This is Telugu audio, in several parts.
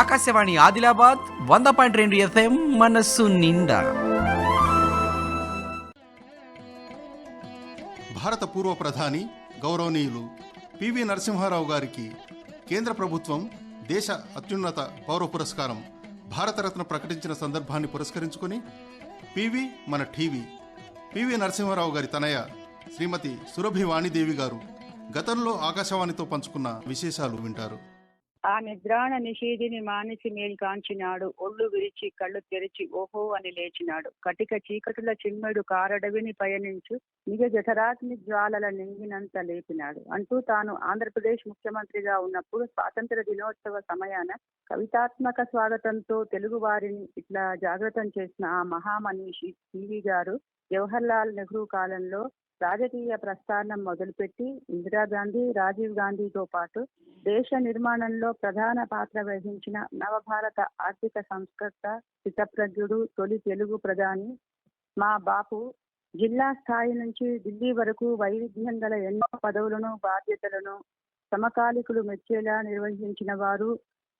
ఆకాశవాణి ఆదిలాబాద్ వంద పాయింట్ రెండు ఎఫ్ఎం మనస్సు నిండా. భారత పూర్వ ప్రధాని గౌరవనీయులు పివి నరసింహారావు గారికి కేంద్ర ప్రభుత్వం దేశ అత్యున్నత పౌర పురస్కారం భారతరత్న ప్రకటించిన సందర్భాన్ని పురస్కరించుకొని పివి మన టీవీ పివి నరసింహారావు గారి తనయ శ్రీమతి సురభి వాణిదేవి గారు గతంలో ఆకాశవాణితో పంచుకున్న విశేషాలు వింటారు. ఆ నిద్రాణ నిషేధిని మానిసి మేల్కాంచినాడు ఒళ్ళు విరిచి కళ్ళు తెరిచి ఓహో అని లేచినాడు. కటిక చీకటుల చిమ్మెడు కారడవిని పయనించు నిజ జఠరాగ్ని జ్వాలల నింగినంత లేపినాడు. అంటూ తాను ఆంధ్రప్రదేశ్ ముఖ్యమంత్రిగా ఉన్నప్పుడు స్వాతంత్ర దినోత్సవ సమయాన కవితాత్మక స్వాగతంతో తెలుగు వారిని ఇట్లా జాగృతం చేసిన ఆ మహామనీషి టీవీ గారు జవహర్లాల్ నెహ్రూ కాలంలో రాజకీయ ప్రస్థానం మొదలుపెట్టి ఇందిరాగాంధీ రాజీవ్ గాంధీతో పాటు దేశ నిర్మాణంలో ప్రధాన పాత్ర వహించిన నవభారత ఆర్థిక సంస్కర్త హితప్రజ్ఞుడు తొలి తెలుగు ప్రధాని మా బాపు జిల్లా స్థాయి నుంచి ఢిల్లీ వరకు వైవిధ్యం గల ఎన్నో పదవులను బాధ్యతలను సమకాలికులు మెచ్చేలా నిర్వహించిన వారు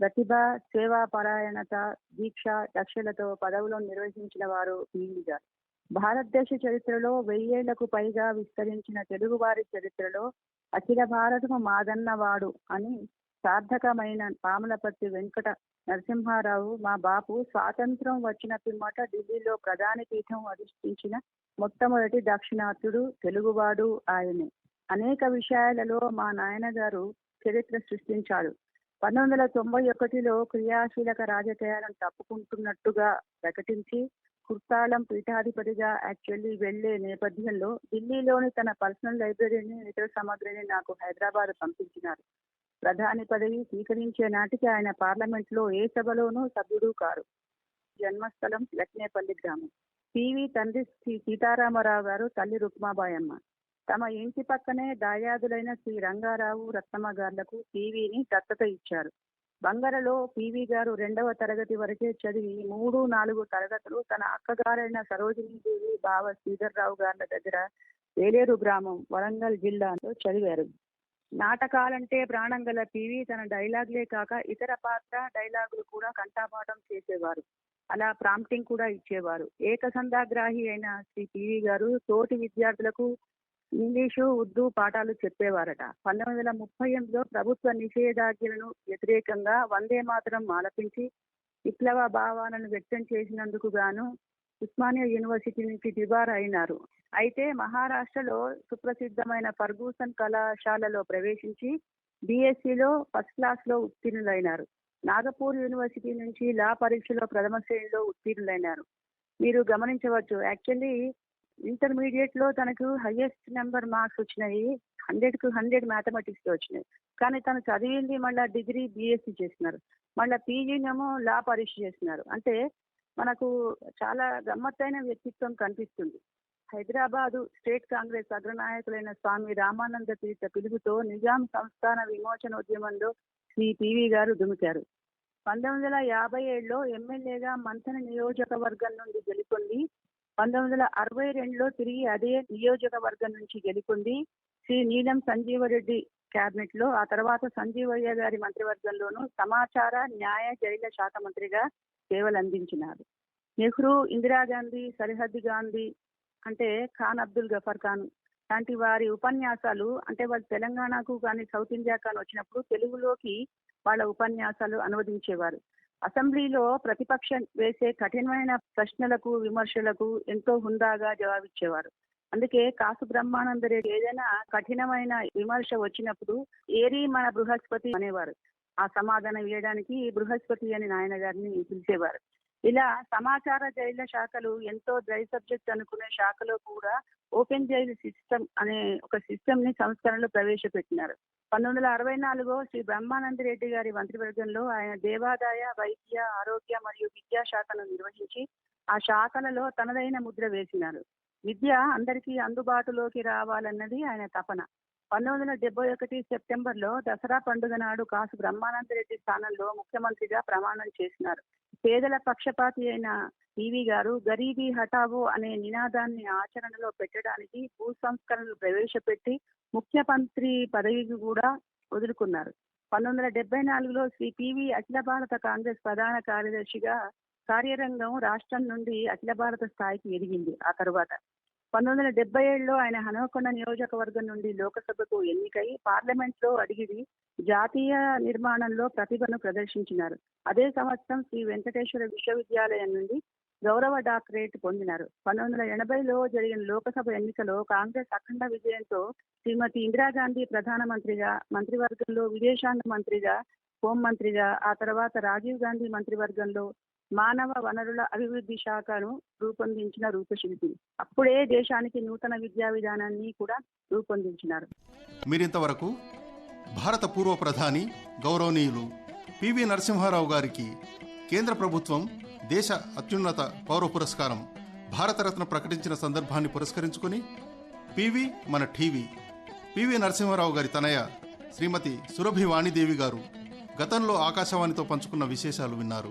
ప్రతిభ సేవా పరాయణత దీక్ష దక్షలతో పదవులను నిర్వహించిన వారు పీవీ గారు భారతదేశ చరిత్రలో వెయ్యేళ్ళకు పైగా విస్తరించిన తెలుగువారి చరిత్రలో అఖిల భారతము మాదన్నవాడు అని సార్థకమైన పాములపర్తి వెంకట నరసింహారావు మా బాపు స్వాతంత్రం వచ్చిన పిమ్మట ఢిల్లీలో ప్రధాని పీఠం అధిష్ఠించిన మొట్టమొదటి దాక్షిణాత్యుడు తెలుగువాడు ఆయనే. అనేక విషయాలలో మా నాయనగారు చరిత్ర సృష్టించాడు. పంతొమ్మిది వందల తొంభై ఒకటిలో క్రియాశీలక రాజకీయాలను తప్పుకుంటున్నట్టుగా ప్రకటించి కుర్తాళం పీఠాధిపతిగా యాక్చువల్లీ వెళ్ళే నేపథ్యంలో ఢిల్లీలోని తన పర్సనల్ లైబ్రరీని ఇతర సామగ్రిని నాకు హైదరాబాద్ పంపించినారు. ప్రధాని పదవి స్వీకరించే నాటికి ఆయన పార్లమెంట్లో ఏ సభలోనూ సభ్యుడు కారు. జన్మస్థలం లక్నేపల్లి గ్రామం. పివి తండ్రి శ్రీ సీతారామరావు గారు తల్లి రుక్మాబాయమ్మ తమ ఇంటి పక్కనే దాయాదులైన శ్రీ రంగారావు రత్నమ్మ గారులకు టీవీని దత్తత ఇచ్చారు. బంగరలో పివి గారు రెండవ తరగతి వరకే చదివి మూడు నాలుగు తరగతులు తన అక్కగారైన సరోజినీదేవి బావ శ్రీధర్రావు గారి దగ్గర వేలేరు గ్రామం వరంగల్ జిల్లాలో చదివారు. నాటకాలంటే ప్రాణం గల పివి తన డైలాగ్లే కాక ఇతర పాత్ర డైలాగులు కూడా కంఠాపాఠం చేసేవారు. అలా ప్రాంప్టింగ్ కూడా ఇచ్చేవారు. ఏకసంధాగ్రాహి అయిన శ్రీ పివి గారు తోటి విద్యార్థులకు ఇంగ్లీషు ఉర్దూ పాఠాలు చెప్పేవారట. పంతొమ్మిది వందల ముప్పై ఎనిమిదిలో ప్రభుత్వ నిషేధాజ్ఞలను వ్యతిరేకంగా వందే మాతరం ఆలపించి విప్లవ భావాలను వ్యక్తం చేసినందుకు గాను ఉస్మానియా యూనివర్సిటీ నుంచి డిబార్ అయినారు అయితే మహారాష్ట్రలో సుప్రసిద్ధమైన ఫర్గూసన్ కళాశాలలో ప్రవేశించి బీఎస్సీలో ఫస్ట్ క్లాస్లో ఉత్తీర్ణులైనారు. నాగపూర్ యూనివర్సిటీ నుంచి లా పరీక్షలో ప్రథమ శ్రేణిలో ఉత్తీర్ణులైనారు. మీరు గమనించవచ్చు యాక్చువల్లీ ఇంటర్మీడియట్లో తనకు హైయెస్ట్ నెంబర్ మార్క్స్ వచ్చినాయి హండ్రెడ్కు హండ్రెడ్ మ్యాథమెటిక్స్లో వచ్చినాయి కానీ తను చదివింది మళ్ళీ డిగ్రీ బీఎస్సీ చేసినారు మళ్ళీ పీజీనేమో లా పరీక్ష చేసినారు అంటే మనకు చాలా గమ్మత్తైన వ్యక్తిత్వం కనిపిస్తుంది. హైదరాబాదు స్టేట్ కాంగ్రెస్ అగ్రనాయకులైన స్వామి రామానంద తీర్థ పిలుపుతో నిజాం సంస్థాన విమోచనోద్యమంలో శ్రీ పివి గారు దుమికారు. పంతొమ్మిది వందల యాభై ఏడులో ఎమ్మెల్యేగా మంథన నియోజకవర్గం నుండి గెలుపొంది పంతొమ్మిది వందల అరవై రెండులో తిరిగి అదే నియోజకవర్గం నుంచి గెలుపొంది శ్రీ నీలం సంజీవరెడ్డి కేబినెట్లో. ఆ తర్వాత సంజీవయ్య గారి మంత్రివర్గంలోనూ సమాచార న్యాయ జైల శాఖ మంత్రిగా సేవలు అందించినారు నెహ్రూ ఇందిరాగాంధీ సరిహద్దు గాంధీ అంటే ఖాన్ అబ్దుల్ గఫర్ ఖాన్ లాంటి వారి ఉపన్యాసాలు అంటే వాళ్ళు తెలంగాణకు కానీ సౌత్ ఇండియా కానీ వచ్చినప్పుడు తెలుగులోకి వాళ్ళ ఉపన్యాసాలు అనువదించేవారు. అసెంబ్లీలో ప్రతిపక్షం వేసే కఠినమైన ప్రశ్నలకు విమర్శలకు ఎంతో హుందాగా జవాబిచ్చేవారు. అందుకే కాసు బ్రహ్మానందరెడ్డి ఏదైనా కఠినమైన విమర్శ వచ్చినప్పుడు ఏరి మన బృహస్పతి అనేవారు. ఆ సమాధానం ఇవ్వడానికి బృహస్పతి అని నాయన గారిని పిలిచేవారు. ఇలా సమాచార జైళ్ళ శాఖలు ఎంతో డ్రై సబ్జెక్ట్ అనుకునే శాఖలో కూడా ఓపెన్ జైలు సిస్టమ్ అనే ఒక సిస్టమ్ని సంస్కరణలో ప్రవేశపెట్టినారు. పంతొమ్మిది వందల అరవై నాలుగో శ్రీ బ్రహ్మానంద రెడ్డి గారి మంత్రివర్గంలో ఆయన దేవాదాయ వైద్య ఆరోగ్య మరియు విద్యా శాఖను నిర్వహించి ఆ శాఖలలో తనదైన ముద్ర వేసినారు. విద్య అందరికీ అందుబాటులోకి రావాలన్నది ఆయన తపన. పంతొమ్మిది వందల డెబ్బై ఒకటి సెప్టెంబర్లో దసరా పండుగ నాడు కాసు బ్రహ్మానంద రెడ్డి స్థానంలో ముఖ్యమంత్రిగా ప్రమాణం చేసినారు. పేదల పక్షపాతి అయిన టీవీ గారు గరీబీ హఠావో అనే నినాదాన్ని ఆచరణలో పెట్టడానికి భూ సంస్కరణలు ప్రవేశపెట్టి ముఖ్యమంత్రి పదవికి కూడా వదులుకున్నారు. పంతొమ్మిది వందల డెబ్బై నాలుగులో శ్రీ పివి అఖిల భారత కాంగ్రెస్ ప్రధాన కార్యదర్శిగా కార్యరంగం రాష్ట్రం నుండి అఖిల భారత స్థాయికి ఎదిగింది. ఆ తరువాత పంతొమ్మిది వందల డెబ్బై ఏడులో ఆయన హనుమకొండ నియోజకవర్గం నుండి లోకసభకు ఎన్నికై పార్లమెంట్లో అడిగిడి జాతీయ నిర్మాణంలో ప్రతిభను ప్రదర్శించినారు. అదే సంవత్సరం శ్రీ వెంకటేశ్వర విశ్వవిద్యాలయం నుండి గౌరవ డాక్టరేట్ పొందినారు. పంతొమ్మిది వందల ఎనభైలో జరిగిన లోకసభ ఎన్నికలో కాంగ్రెస్ అఖండ విజయంతో శ్రీమతి ఇందిరాగాంధీ ప్రధానమంత్రిగా మంత్రివర్గంలో విదేశాంగ మంత్రిగా హోంమంత్రిగా ఆ తర్వాత రాజీవ్ గాంధీ మంత్రివర్గంలో మానవ వనరుల అభివృద్ధి శాఖను రూపొందించిన రూపశిల్పి. అప్పుడే దేశానికి నూతన విద్యా విధానాన్ని కూడా రూపొందించినారు. మీరింతవరకు భారత పూర్వ ప్రధాని గౌరవనీయులు పివి నరసింహారావు గారికి కేంద్ర ప్రభుత్వం దేశ అత్యున్నత పౌర పురస్కారం భారతరత్న ప్రకటించిన సందర్భాన్ని పురస్కరించుకుని పివి మన టీవీ పివి నరసింహారావు గారి తనయ శ్రీమతి సురభి వాణిదేవి గారు గతంలో ఆకాశవాణితో పంచుకున్న విశేషాలు విన్నారు.